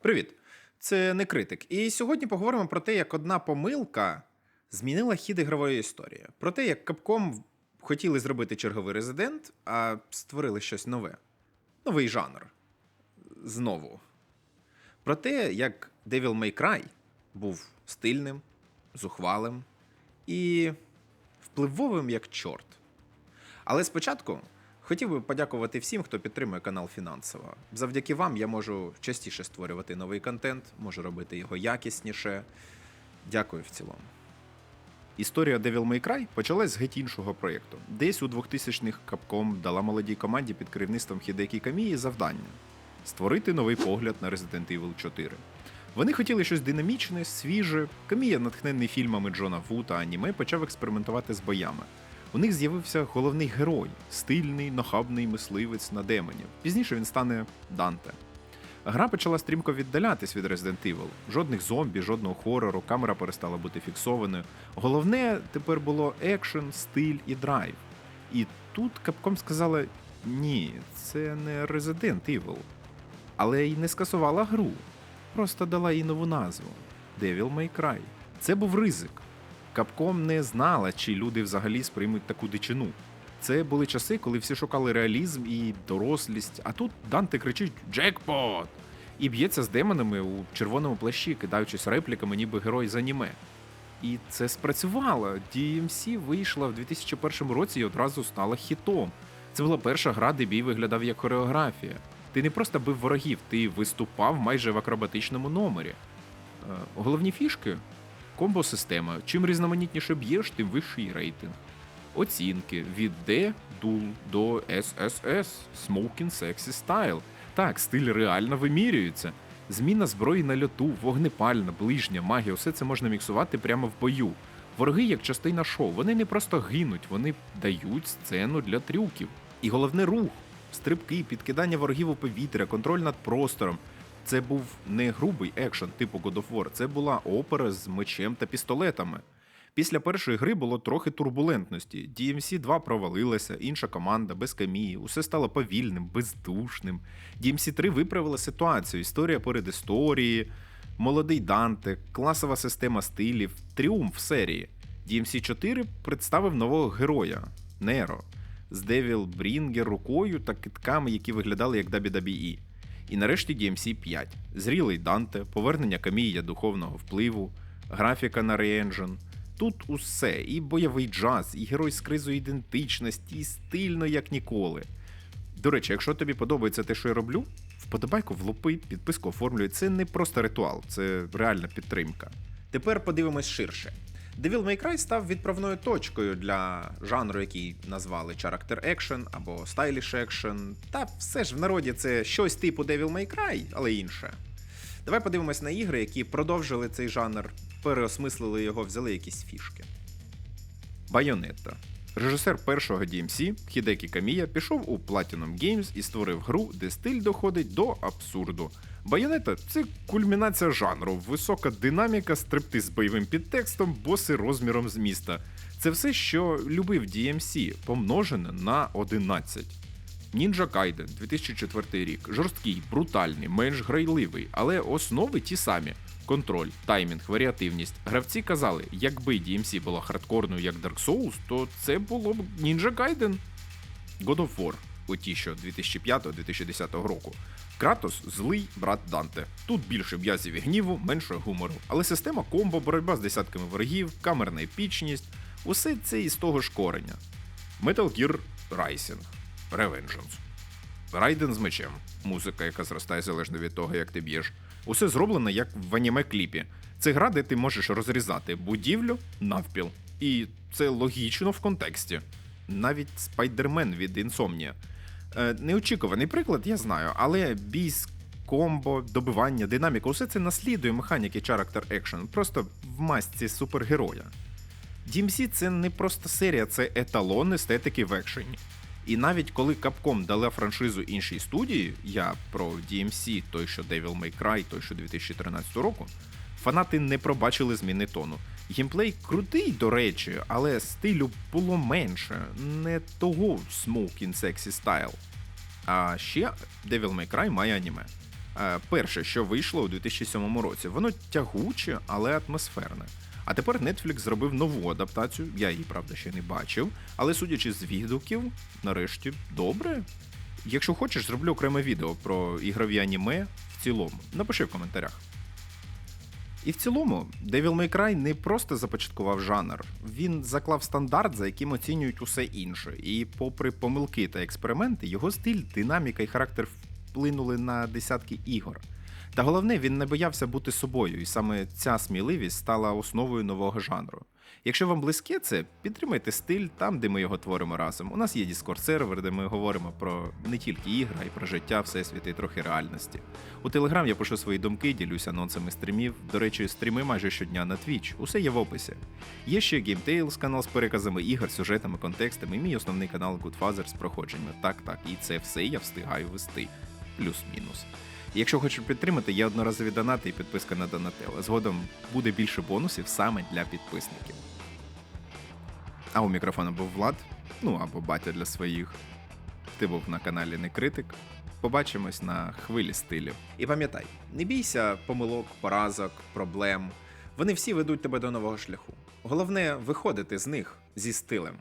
Привіт! Це не критик. І сьогодні поговоримо про те, як одна помилка змінила хід ігрової історії. Про те, як Capcom хотіли зробити черговий резидент, а створили щось нове. Новий жанр. Знову. Про те, як Devil May Cry був стильним, зухвалим і впливовим як чорт. Але спочатку хотів би подякувати всім, хто підтримує канал фінансово. Завдяки вам я можу частіше створювати новий контент, можу робити його якісніше. Дякую в цілому. Історія Devil May Cry почалась з геть іншого проєкту. Десь у 2000-х Capcom дала молодій команді під керівництвом Хідекі Камії завдання створити новий погляд на Resident Evil 4. Вони хотіли щось динамічне, свіже. Камія, натхнений фільмами Джона Ву та аніме, почав експериментувати з боями. У них з'явився головний герой стильний, нахабний мисливець на демонів. Пізніше він стане Данте. Гра почала стрімко віддалятись від Resident Evil. Жодних зомбі, жодного хорору, камера перестала бути фіксованою. Головне тепер було екшен, стиль і драйв. І тут Capcom сказала: ні, це не Resident Evil. Але й не скасувала гру. Просто дала їй нову назву Devil May Cry. Це був ризик. Capcom не знала, чи люди взагалі сприймуть таку дичину. Це були часи, коли всі шукали реалізм і дорослість, а тут Данте кричить Джекпот! і б'ється з демонами у червоному плащі, кидаючись репліками, ніби герой з аніме. І це спрацювало. DMC вийшла в 2001 році і одразу стала хітом. Це була перша гра, де бій виглядав як хореографія. Ти не просто бив ворогів, ти виступав майже в акробатичному номері. Е, Головні фішки комбо-система. Чим різноманітніше б'єш, тим вищий рейтинг. Оцінки від D Dual до SSS Smoking Sexy Style. Так, стиль реально вимірюється. Зміна зброї на льоту, вогнепальна, ближня, магія, усе це можна міксувати прямо в бою. Вороги як частина шоу, вони не просто гинуть, вони дають сцену для трюків. І головне рух, стрибки, підкидання ворогів у повітря, контроль над простором. Це був не грубий екшен типу God of War, це була опера з мечем та пістолетами. Після першої гри було трохи турбулентності. DMC 2 провалилася, інша команда без камії, усе стало повільним, бездушним. DMC 3 виправила ситуацію, історія перед історії, молодий Данте, класова система стилів, тріумф серії. DMC 4 представив нового героя Неро з Девіл Брінгер рукою та китками, які виглядали як WWE. І нарешті DMC 5. Зрілий Данте, повернення камія духовного впливу, графіка на Re-Engine. Тут усе, і бойовий джаз, і герой з кризою ідентичності, і стильно як ніколи. До речі, якщо тобі подобається те, що я роблю, вподобайку влупи, підписку оформлюй. Це не просто ритуал, це реальна підтримка. Тепер подивимось ширше. Devil May Cry став відправною точкою для жанру, який назвали Character Action або Stylish Action. Та все ж в народі це щось типу Devil May Cry, але інше. Давай подивимось на ігри, які продовжили цей жанр, переосмислили його, взяли якісь фішки. Байонетта. Режисер першого DMC Хідекі Камія пішов у Platinum Games і створив гру, де стиль доходить до абсурду. Байонета це кульмінація жанру, висока динаміка, стриптиз з бойовим підтекстом, боси розміром з міста. Це все, що любив DMC, помножене на 11. Ninja Gaiden 2004 рік. Жорсткий, брутальний, менш грайливий, але основи ті самі: контроль, таймінг, варіативність. Гравці казали, якби DMC була хардкорною як Dark Souls, то це було б Ninja Gaiden. God of War у ті, що 2005-2010 року. Кратос злий брат Данте. Тут більше в'язів і гніву, менше гумору. Але система комбо, боротьба з десятками ворогів, камерна епічність усе це із того ж кореня. Metal Gear Rising. Revengeance. Райден з мечем. Музика, яка зростає залежно від того, як ти б'єш. Усе зроблено як в аніме-кліпі. Це гра, де ти можеш розрізати будівлю навпіл. І це логічно в контексті. Навіть спайдермен від Insomnia. Е, неочікуваний приклад, я знаю, але бій комбо, добивання, динаміка, усе це наслідує механіки Character Action, просто в масці супергероя. DMC це не просто серія, це еталон естетики в екшені. І навіть коли Capcom дала франшизу іншій студії, я про DMC, той, що Devil May Cry, той, що 2013 року, фанати не пробачили зміни тону. Геймплей крутий, до речі, але стилю було менше, не того Smoking Sexy Style. А ще Devil May Cry має аніме. Е, перше, що вийшло у 2007 році, воно тягуче, але атмосферне. А тепер Netflix зробив нову адаптацію. Я її, правда, ще не бачив, але судячи з відгуків, нарешті добре. Якщо хочеш, зроблю окреме відео про ігрові аніме в цілому. Напиши в коментарях. І в цілому, Devil May Cry не просто започаткував жанр, він заклав стандарт, за яким оцінюють усе інше. І, попри помилки та експерименти, його стиль, динаміка і характер вплинули на десятки ігор. Та головне, він не боявся бути собою, і саме ця сміливість стала основою нового жанру. Якщо вам близьке це, підтримайте стиль там, де ми його творимо разом. У нас є Discord сервер, де ми говоримо про не тільки ігри, а й про життя, всесвіт і трохи реальності. У Телеграм я пишу свої думки, ділюся анонсами стрімів. До речі, стріми майже щодня на Twitch. Усе є в описі. Є ще GameTales, канал з переказами ігор, сюжетами, контекстами, і мій основний канал Goodfather з проходженнями. Так, так, і це все я встигаю вести. Плюс-мінус. Якщо хочеш підтримати, є одноразові донати і підписка на Donatello. Згодом буде більше бонусів саме для підписників. А у мікрофона був Влад, ну або батя для своїх. Ти був на каналі Не Критик. Побачимось на хвилі стилю. І пам'ятай, не бійся помилок, поразок, проблем. Вони всі ведуть тебе до нового шляху. Головне виходити з них зі стилем.